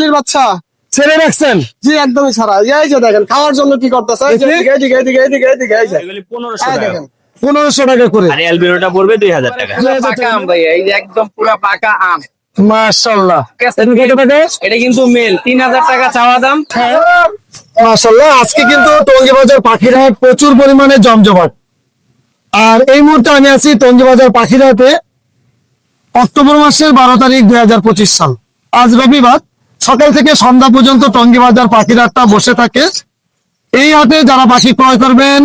কোয়ালির বাচ্চা। ছেড়ে রাখছেন জি একদমই ছাড়া। এই যে দেখেন খাওয়ার জন্য কি করতেছে? এই যে দেখি। এদিকে এদিকে এদিকে এদিকে এদিকে এই যে। পনেরোশো টাকা। দেখেন। পনেরোশো টাকা করে। আর অ্যালবিনোটা পড়বে দুই হাজার টাকা। পাকা আম ভাই এই যে একদম পুরো পাকা আম। মাশাল্লাহ। এটা কত টাকা? এটা কিন্তু মেল। তিন হাজার টাকা চাওয়া দাম। মাশাল্লাহ আজকে কিন্তু টঙ্গী বাজার পাখিরহাট প্রচুর পরিমাণে জমজমাট। আর এই মুহূর্তে আমি আছি টঙ্গী বাজার পাখিরহাটে অক্টোবর মাসের বারো তারিখ দুই হাজার পঁচিশ সাল। আজ রবিবার। সকাল থেকে সন্ধ্যা পর্যন্ত টঙ্গী বাজার পাখিরহাটটা বসে থাকে। এই হাটে যারা পাখি ক্রয় করবেন,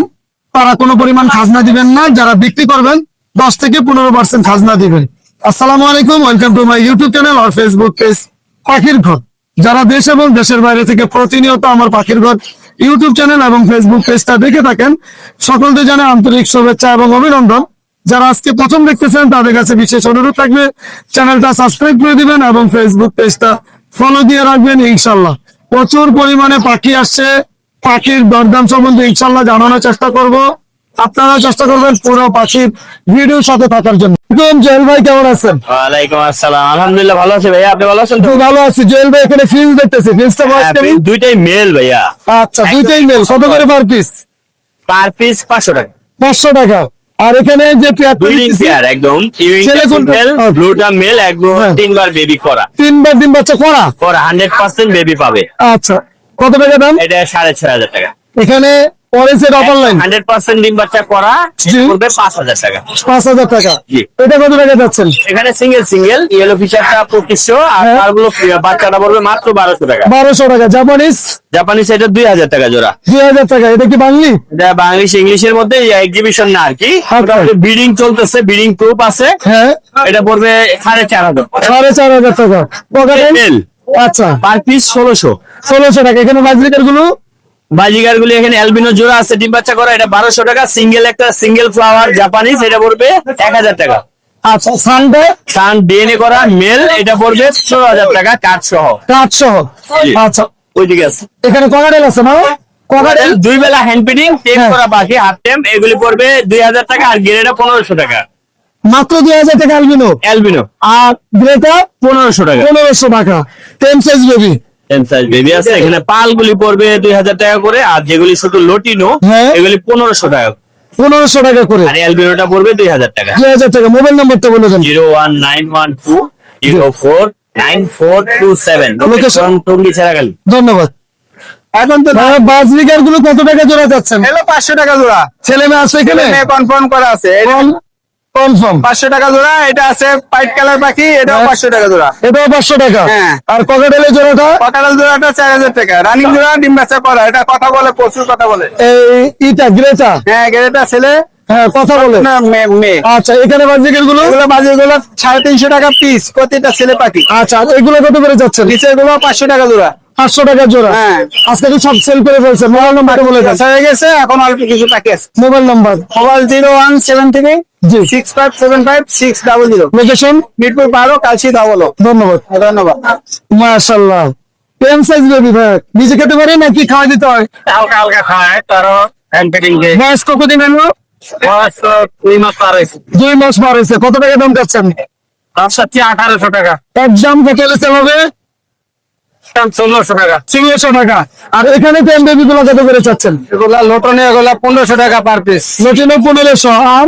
তারা কোনো পরিমাণ খাজনা দিবেন না। যারা বিক্রি করবেন, দশ থেকে পনেরো পার্সেন্ট খাজনা দিবেন। আসসালামু আলাইকুম, welcome to my YouTube channel R Facebook page পাখির ঘর। যারা দেশ এবং দেশের বাইরে থেকে প্রতিনিয়ত আমার পাখির ঘর ইউটিউব চ্যানেল এবং ফেসবুক পেজটা দেখে থাকেন, সকলকে জানে আন্তরিক শুভেচ্ছা এবং অভিনন্দন। যারা আজকে প্রথম দেখতেছেন, তাদের কাছে বিশেষ অনুরোধ থাকবে, চ্যানেলটা সাবস্ক্রাইব করে দিবেন এবং ফেসবুক পেজটা ফলো দিয়ে রাখবেন ইনশাল্লাহ প্রচুর পরিমাণে পাখি আসছে। পাখির দরদাম সম্বন্ধে ইনশাল্লাহ জানানোর চেষ্টা করব। আপনারা চেষ্টা করবেন পুরো পাখির ভিডিওর সাথে থাকার জন্য। জয়েল ভাই কেমন আছেন? ওয়ালাইকুম আসসালাম। আলহামদুলিল্লাহ ভালো আছে ভাইয়া। আপনি ভালো আছেন তো? ভালো আছি। জয়েল ভাই এখানে দেখতেছি। বয়স হ্যাঁ, কেমন দুইটাই মেল ভাইয়া। আচ্ছা দুইটাই মেল কত করে পার পিস পার পিস পাঁচশো টাকা। পাঁচশো টাকা। আর এখানে যে একদম। ব্লুটা মেল একদম হ্যাঁ। তিনবার বেবি করা। তিনবার দিন বাচ্চা করা? করা হান্ড্রেড পার্সেন্ট বেবি পাবে। আচ্ছা কত টাকা দাম? এটা সাড়ে ছয় হাজার টাকা। এখানে লাইন ডিম বাচ্চা করা টাকা। পাঁচ হাজার টাকা। এটা কত টাকা যাচ্ছেন? এখানে সিঙ্গেল সিঙ্গেল ইয়েলো ফিশারটা পঁচিশশো আর হ্যাঁ। বাচ্চাটা পড়বে মাত্র টাকা। টাকা। জাপানিজ? দুই হাজার টাকা জোড়া। দুই হাজার টাকা। এটা কি বাংলি? এটা বাংলিশ ইংলিশের মধ্যে এক্সিবিশন না আর কি। আচ্ছা। বিডিং চলতেছে বিডিং প্রুফ আছে। হ্যাঁ। এটা পড়বে সাড়ে চার হাজার সাড়ে চার হাজার টাকা। আচ্ছা। পার পিস ষোলোশো। ষোলোশো টাকা। এখানে বাজরিকারগুলো? বাজিগার গুলি এখানে অ্যালবিনো জোড়া আছে ডিম বাচ্চা করা এটা বারোশো টাকা। সিঙ্গেল একটা সিঙ্গেল ফ্লাওয়ার জাপানিজ এটা পড়বে এক হাজার টাকা। আচ্ছা সানডে সান ডিএনএ করা মেল এটা পড়বে ষোলো হাজার টাকা কাঠ সহ। কাঠ সহ। আচ্ছা। ওইদিকে আছে। এখানে আছে না? দুই বেলা হ্যান্ড পিডিং টেম হ্যাঁ। করা বাকি হাফ টেম এগুলি পড়বে দুই হাজার টাকা আর গেরেটা পনেরোশো টাকা। মাত্র দুই হাজার টাকা আলবিনো অ্যালবিনো আর গ্রেটা পনেরোশো টাকা। পনেরোশো টাকা। সাইজ বেবি সাইজ বেবি আছে এখানে পালগুলি পড়বে দুই হাজার টাকা করে আর যেগুলি শুধু লটিনো হ্যাঁ। এগুলি পনেরোশো টাকা পনেরোশো টাকা করে। আর অ্যালবিনোটা পড়বে দুই হাজার টাকা। দুই হাজার টাকা মোবাইল নাম্বারটা বলে দেন। Zero one nine one two zero four nine four two seven. Location? Tongi ছেড়াগালি ধন্যবাদ। এখন তো বাজরিকারগুলো কত টাকা জোড়া যাচ্ছেন? হ্যালো পাঁচশো টাকা জোড়া। ছেলে মেয়ে আছে এখানে? কনফার্ম করা আছে। কনফার্ম পাঁচশো টাকা জোড়া এটা আছে হোয়াইট কালার পাখি এটাও হ্যাঁ। পাঁচশো টাকা জোড়া। এটাও পাঁচশো টাকা। হ্যাঁ। আর ককাটেলের জোড়াটা? পকাটাল জোড়াটা চার হাজার টাকা। রানিং জোড়া ডিম বাচ্চা করা এটা কথা বলে প্রচুর কথা বলে। এই ইটা গ্রেটা? হ্যাঁ গেরেটা ছেলে। হ্যাঁ কথা বলে। না মেয়ে আচ্ছা এখানে বাজরিকারগুলো এগুলো টাকা পিস প্রতিটা ছেলে পাখি। আচ্ছা এগুলো কত করে যাচ্ছেন? নিচেরগুলো পাঁচশো টাকা জোড়া। পাঁচশো টাকা জোড়া। হ্যাঁ। আজকে তো সব সেল করে ফেলছে মোবাইল নাম্বারটা বলে দেন। হয়ে গেছে এখন অল্প কিছু আছে mobile number mobile zero one seven থেকে six five seven five six double zero location Mirpur বারো কালসি দাবলো ধন্যবাদ। ধন্যবাদ। মাশাল্লাহ টেন সাইজ বেবি ভাই। নিজে খেতে পারে নাকি খাওয়া দিতে হয়? হালকা হালকা খায় তারও হ্যান্ড ফিটিং কে বয়স কতদিন হলো? বয়স দুই মাস পার হয়েছে। দুই মাস পার হয়েছে। কত টাকা দাম চাচ্ছেন? তার সাথে আঠারোশো টাকা। একদম কত হবে? ষোলোশো টাকা। ষোলোশো টাকা। আর এখানে টেন বেবি গুলো কত করে চাচ্ছেন? এগুলা লোটনে এগুলা পনেরোশো টাকা পার পিস নটিনো পনেরোশো আর?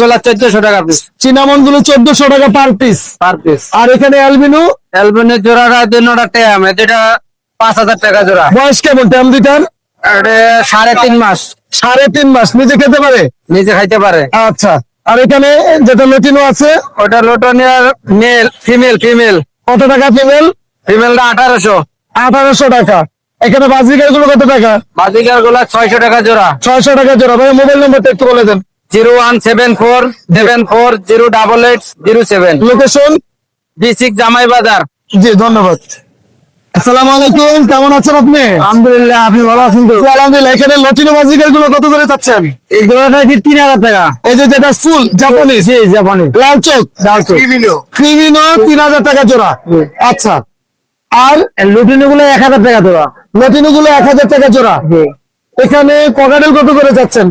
গুলা চোদ্দশো টাকা পিস চিনামনগুলো চোদ্দশো টাকা পার পিস পার পিস আর এখানে অ্যালবিনো? জোড়াটা দুটা ট্যাম যেটা পাঁচ হাজার টাকা জোড়া। বয়স কেমন ট্যাম দুইটার? সাড়ে তিন মাস। সাড়ে তিন মাস। নিজে খেতে পারে? নিজে খাইতে পারে। আচ্ছা। আর এখানে যেটা নটিনো আছে? ওটা লোটনিয়ার মেল ফিমেল ফিমেল কত টাকা ফিমেল ফিমেলটা আঠারোশো। আঠারোশো টাকা। এখানে বাজিকারগুলো কত টাকা? বাজিকারগুলা ছয়শো টাকা জোড়া। ছয়শো টাকা জোড়া। ভাই মোবাইল নাম্বারটা একটু বলে দেন। Zero one seven four seven four zero double eight zero seven. Location district Jamai Bazar. জি ধন্যবাদ। আসসালামু আলাইকুম কেমন আছেন আপনি? আলহামদুলিল্লাহ আপনি ভালো আছেন তো? আলহামদুলিল্লাহ এখানে লটিনো বাজিকারগুলো কত করে চাচ্ছেন? তিন হাজার টাকা? এই যে যেটা ফুল জাপানিজ জি জাপানি লাল চোখ। ক্রিমিনো তিন হাজার টাকা জোড়া। আচ্ছা। আর লুটিনো গুলো এক হাজার টাকা জোড়া। লটিনো গুলো এক হাজার টাকা জোড়া। এখানে ককাটেল কত করে যাচ্ছেন?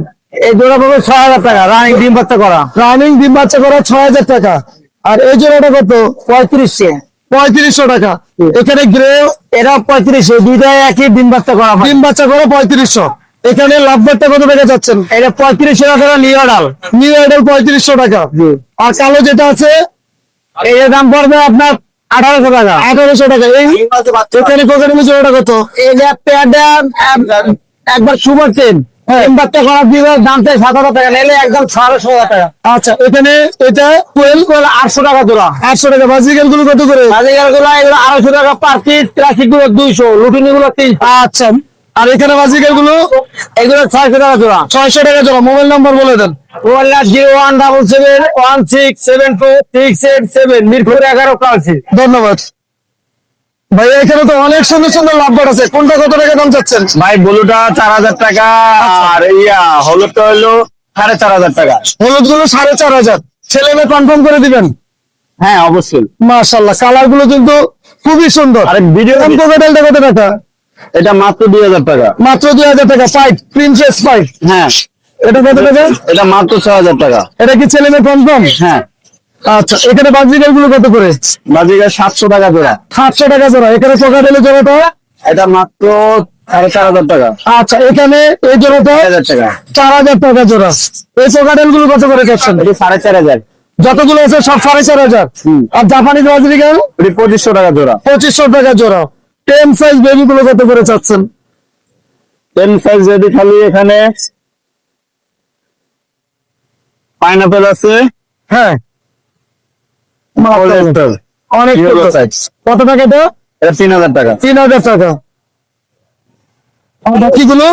এই জোড়া পাবে ছয় হাজার টাকা রানিং ডিম বাচ্চা করা। রানিং ডিম বাচ্চা করা ছয় হাজার টাকা। আর এই জোড়াটা কত? পঁয়ত্রিশশো। পঁয়ত্রিশশো টাকা। এখানে গ্রে এটা পঁয়ত্রিশশো দুইটাই একই ডিম বাচ্চা করা ডিম বাচ্চা করে পঁয়ত্রিশশো। এখানে লাভবারটা কত টাকা যাচ্ছেন? এটা পঁয়ত্রিশশো টাকা নিউ ডাল নিউ আইডল পঁয়ত্রিশশো টাকা। আর কালো যেটা আছে? এর দাম পড়বে আপনার আঠারোশো টাকা। আঠারোশো টাকা। এই এখানে কত? একবার সুপার হ্যাঁ। দিয়ে দাম চাই সাত হাজার টাকা নিলে একদম ছয়শো টাকা। আচ্ছা এখানে এটা কোয়েল আটশো টাকা আটশো টাকা। বাজিকালগুলো কত করে? বাজিগারগুলো এগুলো আড়াইশো টাকা পার পিস ক্লাসিকগুলো দুইশো লুটুনি গুলো তিনশো। আচ্ছা। আর এখানে বাজিকালগুলো এগুলো? ছয়শো টাকা জোড়া। ছয়শো টাকা জোড়া। মোবাইল নাম্বার বলে দেন। One zero one double seven one six seven four six eight seven Mirpur এগারো ক্লাসি। ধন্যবাদ। ভাই এখানে তো অনেক সুন্দর সুন্দর লাভবার আছে। কোনটা কত টাকা দাম চাচ্ছেন? ভাই ব্লুটা চার হাজার টাকা আর ইয়া হলুদটা হলো সাড়ে চার হাজার টাকা। হলুদগুলো সাড়ে চার হাজার। ছেলে মেয়ে কনফার্ম করে দিবেন? হ্যাঁ অবশ্যই। মাশাল্লাহ কালারগুলো কিন্তু খুবই সুন্দর। আরে ভিডিও কত টাকা? এটা মাত্র দুই হাজার টাকা। মাত্র দুই হাজার টাকা ফাইভ প্রিন্সেস ফাইভ হ্যাঁ। এটা কত টাকা? এটা মাত্র ছ হাজার টাকা। এটা কি ছেলে মেয়ে কনফার্ম হ্যাঁ। আচ্ছা এখানে বাজিকালগুলো কত করে? সাতশো টাকা জোড়া সাতশো টাকা জোড়া। এখানে জোড়াটা? এটা মাত্র সাড়ে চার হাজার টাকা। আচ্ছা এখানে এই জোড়াটা টাকা। চার হাজার টাকা জোড়া। এই কোকাটেলগুলো কত করে সাড়ে চার হাজার। যতগুলো আছে সব সাড়ে চার হাজার। আর জাপানিজ বাজিকাল এটি পঁচিশশো টাকা জোড়া। পঁচিশশো টাকা জোড়া। টেন সাইজ বেবি গুলো কত করে চাচ্ছেন? টেন সাইজ যদি খালি এখানে পাইনাপেল আছে। হ্যাঁ। অনেক। কত টাকা এটা? তিন হাজার টাকা। তিন হাজার টাকা। বাকিগুলো?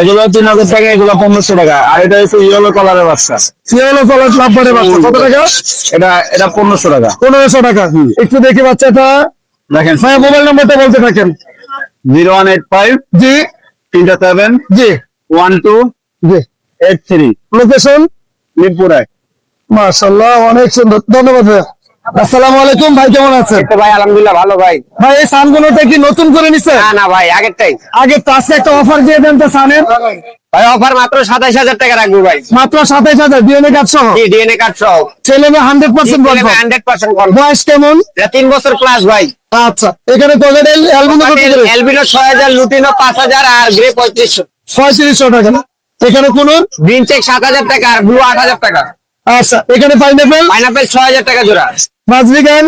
এগুলো তিন হাজার টাকা এগুলো পনেরোশো টাকা। আর এটা হচ্ছে ইয়েলো কালারের বাচ্চা। ইয়েলো কালার বাচ্চা। কত টাকা? এটা এটা পনেরোশো টাকা। পনেরোশো টাকা। একটু দেখি বাচ্চাটা। দেখেন। ভাই মোবাইল নাম্বারটা বলতে থাকেন। জিরো ওয়ান এইট ফাইভ জি। তিনটা সেভেন জি। ওয়ান টু জি। এইট থ্রি লোকেশন মিরপুরায়। মাশাল্লাহ অনেক সুন্দর। ধন্যবাদ আসসালামু আলাইকুম ভাই কেমন আছেন? ভাই আলহামদুলিল্লাহ ভালো ভাই। ভাই এই সানগুলোটা কি নতুন করে নিছে? না না ভাই আগেরটাই। আগে তো আজকে একটা অফার দিয়ে দেন তো সানের। ভাই অফার মাত্র সাতাইশ হাজার টাকা রাখব ভাই। মাত্র সাতাইশ হাজার ডিএনএ কার্ড সহ? ডিএনএ কার্ড সহ। ছেলে মেয়ে হান্ড্রেড পার্সেন্ট হান্ড্রেড পার্সেন্ট বয়স কেমন? তিন বছর ক্লাস ভাই। আচ্ছা এখানে অ্যালবিনো ছয় হাজার লুটিনো পাঁচ হাজার আর গ্রে পঁয়ত্রিশশো। পঁয়ত্রিশশো টাকা এখানে কোন? গ্রিন চেক সাত হাজার টাকা আর ব্লু আট হাজার টাকা। আচ্ছা এখানে পাইনাপেল পাইনাপেল ছয় হাজার টাকা জোড়া। মাঝরিগান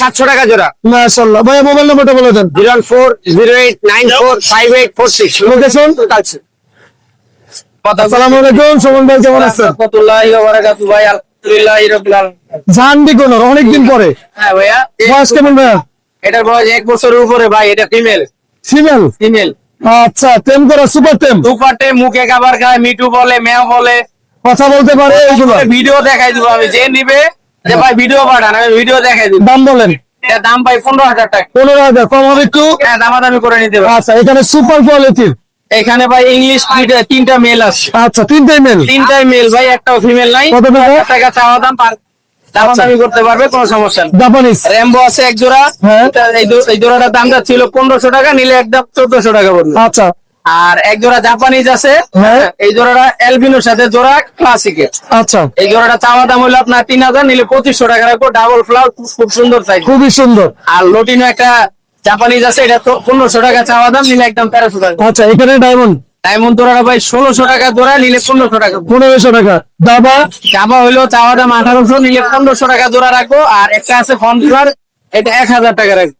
সাতশো টাকা জোড়া। মাশাল্লাহ ভাইয়া মোবাইল নাম্বারটা বলে দেন। Zero four zero eight nine four five eight four six. Location আসসালামু আলাইকুম সুমন ভাই কেমন আছেন? ভাই আলহামদুলিল্লাহ জানবি কোন অনেকদিন পরে। হ্যাঁ ভাইয়া। বয়স কেমন ভাইয়া? এটার বয়স এক বছরের উপরে ভাই এটা ফিমেল ফিমেল ফিমেল আচ্ছা টেম করা সুপার টেম দুপাটে মুখে খাবার খায় মিঠু বলে মেও বলে। কথা বলতে পারে এগুলো ভিডিও দেখাই দিব আমি যে নিবে যে ভাই ভিডিও পাঠান আমি ভিডিও দেখাই দিব। দাম বলেন। দাম পাই পনেরো হাজার টাকা। পনেরো হাজার কম হবে একটু? হ্যাঁ দামাদামি করে নিতে পারবে আচ্ছা এখানে সুপার কোয়ালিটির এখানে ভাই ইংলিশ তিনটা মেল আছে। আচ্ছা তিনটাই মেল তিনটাই মেল ভাই একটাও ফিমেল নাই। কত টাকা? টাকা চাওয়া দাম পার দামাদামি করতে পারবে কোনো সমস্যা নেই। জাপানিজ র্যাম্বো আছে এক জোড়া। হ্যাঁ। এই জোড়াটার দামটা ছিল পনেরোশো টাকা নিলে একদম চোদ্দশো টাকা পড়বে। আচ্ছা। আর এক জোড়া জাপানিজ আছে। হ্যাঁ। এই জোড়াটা এলবিনোর সাথে জোড়া ক্লাসিকের আচ্ছা। এই জোড়াটা চাওয়া দাম হলো আপনার তিন হাজার নিলে পঁচিশশো টাকা রাখব। ডাবল ফ্লাওয়ার খুব সুন্দর সাইজ খুবই সুন্দর। আর লটিনো একটা জাপানিজ আছে এটা তো পনেরোশো টাকা চাওয়া দাম নিলে একদম তেরোশো টাকা। আচ্ছা এখানে ডায়মন্ড ডায়মন্ড জোড়াটা ভাই ষোলোশো টাকা জোড়া নিলে পনেরোশো টাকা পনেরোশো টাকা। দাবা? জামা হইল চাওয়া দাম আঠারোশো নিলে পনেরোশো টাকা জোড়া রাখব আর একটা আছে ফর্ম জোড়ার এটা এক হাজার টাকা রাখব।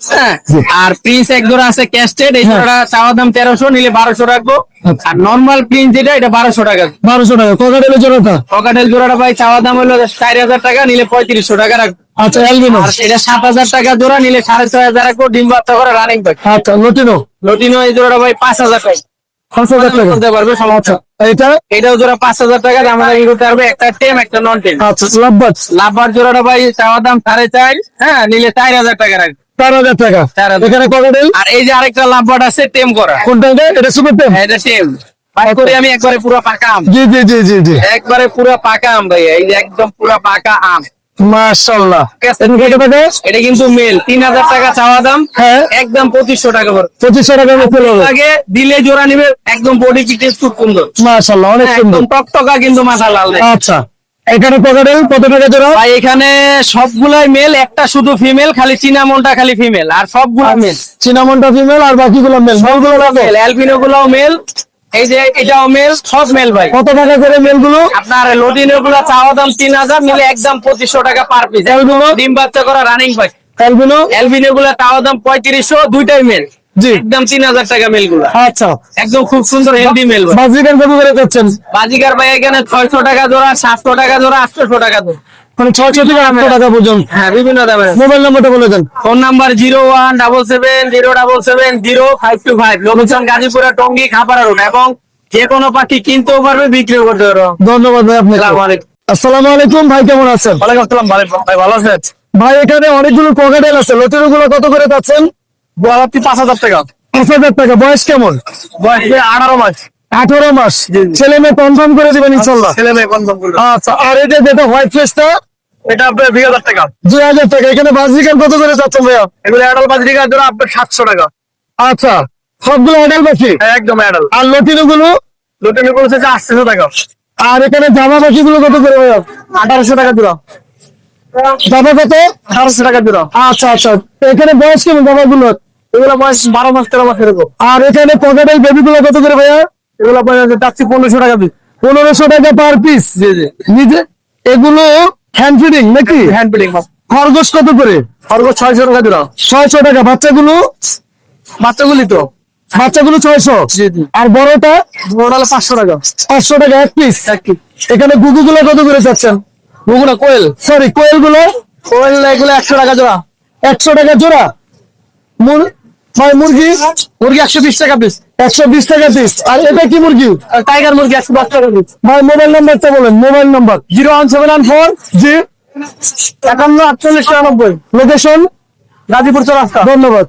হ্যাঁ আর প্রিন্স এক জোড়া আছে ক্যাস্টেড এই হ্যাঁ। জোড়াটা চাওয়া দাম তেরোশো নিলে বারোশো রাখব। আচ্ছা। আর নর্মাল প্রিন্স যেটা এটা বারোশো টাকা। বারোশো টাকা। কোকাটেলের জোড়াটা? পকেটেল জোড়াটা ভাই চাওয়া দাম হলো চার হাজার টাকা নিলে পঁয়ত্রিশশো টাকা রাখব। আচ্ছা অ্যালবিনো এটা সাত হাজার টাকা জোড়া নিলে সাড়ে ছয় হাজার রাখব ডিম বাচ্চা করে রানিং ব্যাগ আচ্ছা লটিনো লটিনো এই জোড়াটা ভাই পাঁচ হাজার টাকা। পাঁচ হাজার টাকা। করতে পারবে সমস্যা। এটা এটাও জোড়া পাঁচ হাজার টাকা দামাদামি করতে পারবে একটা টেম একটা নন টেম। আচ্ছা লাভবাজ লাভবার জোড়াটা ভাই চাওয়া দাম সাড়ে চার হ্যাঁ নিলে চার হাজার টাকা রাখবে। চার হাজার টাকা। চার হাজার। এখানে কোকাটেল আর এই যে আরেকটা লাভবার আছে টেম করা। কোনটা এটা? এটা সুপার টেম? হ্যাঁ, এটা টেম। আমি একবারে পুরো পাকা আম। জি জি জি জি। একবারে পুরো পাকা আম ভাই এই যে একদম পুরো পাকা আম। এটা কিন্তু মেল তিন হাজার টাকা চাওয়া দাম। হ্যাঁ। একদম টাকা পড়বে পঁচিশশো টাকা মতো আগে দিলে জোড়া নিবে একদম বডি কি টেস্ট খুব সুন্দর। মাশাল্লাহ অনেক হ্যাঁ, সুন্দর। একদম টকটকা কিন্তু মাথা লাল আচ্ছা এখানে পকেটেল কত টাকা জোড়া? ভাই এখানে সবগুলাই মেল একটা শুধু ফিমেল খালি চিনামনটা খালি ফিমেল আর সবগুলা মেল চিনামনটা ফিমেল আর বাকিগুলো মেল সবগুলো? মেল অ্যালবিনো গুলাও মেল এই যে এটাও মেল সব মেল ভাই। কত টাকা করে মেলগুলো আপনার লোডিনেরগুলা চাওয়া দাম তিন হাজার মিলে একদম পঁচিশশো টাকা পার পিস ডিম বাচ্চা করা রানিং ভাই। এলবিনো এলবিনো গুলো চাওয়া দাম পঁয়ত্রিশশো দুইটাই মেল একদম তিন হাজার টাকা মেলগুলা আচ্ছা। একদম খুব সুন্দর হেলদি মেল ভাই বাজিকার কত করে যাচ্ছেন বাজিকার ভাই এখানে ছয়শো টাকা জোড়া সাতশো টাকা জোড়া আটশো টাকা জোড়া। মানে ছয়শো থেকে আটশো টাকা পর্যন্ত। হ্যাঁ বিভিন্ন দামের মোবাইল নাম্বারটা বলে দেন। Phone number zero one double seven zero double seven zero five two five. Location Gazipura Tongi Khapara road এবং যে কোনো পাখি কিনতেও পারবে বিক্রিও করতে পারবে। ধন্যবাদ ভাই আপনাকে। আসসালামু আলাইকুম। ভাই কেমন আছেন? ওয়ালাইকুম আসসালাম ভাই ভালো আছেন? ভাই এখানে অনেকগুলো আছে। গুলো কত করে যাচ্ছেন গোয়ালাপি পাঁচ হাজার টাকা। পাঁচ হাজার টাকা বয়স কেমন? বয়স আঠারো মাস। আঠারো মাস। ছেলে মেয়ে কনফার্ম করে দিবেন ইনশাল্লাহ। ছেলে মেয়ে কনফার্ম করবে আচ্ছা আর যে যেটা হোয়াইট ফেসটা এটা আপনার দুই হাজার টাকা। দুই হাজার টাকা। এখানে বাজিকার কত করে যাচ্ছেন ভাইয়া? এগুলো অ্যাডাল বাজরিকা ধরো আপনার সাতশো টাকা। আচ্ছা সবগুলো অ্যাডাল একদম অ্যাডাল আর লটিনো গুলো লোটেনগুলো হচ্ছে আটশো টাকা। আর এখানে জামা পাখি গুলো কত করে ভাইয়া? আঠারোশো টাকা দিলাম কত? আঠারোশো টাকা আচ্ছা আচ্ছা। এখানে বয়স কেমনগুলো এগুলো বয়স বারো মাস তেরো মাস এরকম। আর এখানে পকেটেল বেবি গুলো কত করে ভাইয়া? এগুলো বয়স চাচ্ছি পনেরোশো টাকা পনেরোশো টাকা পার পিস জি জি। নিজে? এগুলো হ্যান্ড ফিডিং নাকি? হ্যান্ড ফিডিং খরগোশ কত করে? খরগোশ ছয়শো টাকা দিলাম ছয়শো টাকা। বাচ্চাগুলো? বাচ্চাগুলি তো। বাচ্চাগুলো ছয়শো? আর বড়টা? বড় হলো পাঁচশো টাকা। পাঁচশো টাকা এক পিস এখানে গুগু গুলো কত করে চাচ্ছেন গুগুনা কোয়েল। সরি কোয়েলগুলো কোয়েল এগুলো একশো টাকা জোড়া। একশো টাকা জোড়া? মুর- মুরগি? মুরগি একশো বিশ টাকা পিস একশো বিশ টাকা পিস আর এটা কি মুরগি? টাইগার মুরগি একশো দশ টাকা পিস ভাই মোবাইল নাম্বারটা বলেন mobile number zero one seven one four জি একান্ন আটচল্লিশ টাকানব্বই লোকেশন গাজীপুর চৌরাস্তা। ধন্যবাদ।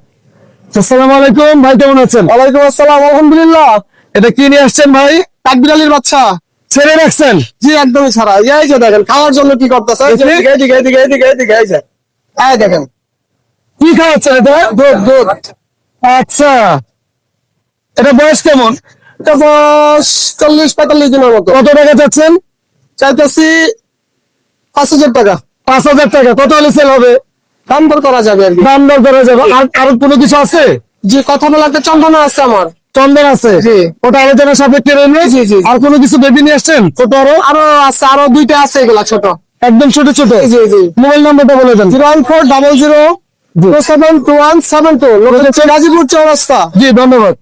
আসসালামু আলাইকুম ভাই কেমন আছেন? ওয়ালাইকুম আসসালাম আলহামদুলিল্লাহ। এটা কি নিয়ে আসছেন ভাই? কাকবিড়ালির বাচ্চা। ছেড়ে রাখছেন? জি একদমই ছাড়া। এই যে দেখেন খাওয়ার জন্য কি করতেছে? এই যে দেখি। এদিকে এদিকে এদিকে এদিকে এই যে। এই দেখেন। কি খাওয়াচ্ছেন এটা? দুধ দুধ। আচ্ছা। এটা বয়স কেমন? এটা বয়স চল্লিশ পঁয়তাল্লিশ দিনের মতো। কত টাকা চাচ্ছেন? চাইতেছি পাঁচ হাজার টাকা। পাঁচ হাজার টাকা। কত হলে সেল হবে? দাম দর করা যাবে আর দাম দর করা যাবে। আর আর কোনো কিছু আছে? যে কথা বলাতে চন্দনা আছে আমার। চন্দন আছে। জি। ওটা আলোচনা সাপেক্ষে জি। আর কোনো কিছু বেবি নিয়ে আসছেন? ছোট আরও আরও আছে আরও দুইটা আছে এগুলা ছোট। একদম ছোট ছোট। জি জি মোবাইল নাম্বারটা বলে দেন। Zero one four double zero two seven two one seven two. Gazipur Chowrasta. জি ধন্যবাদ।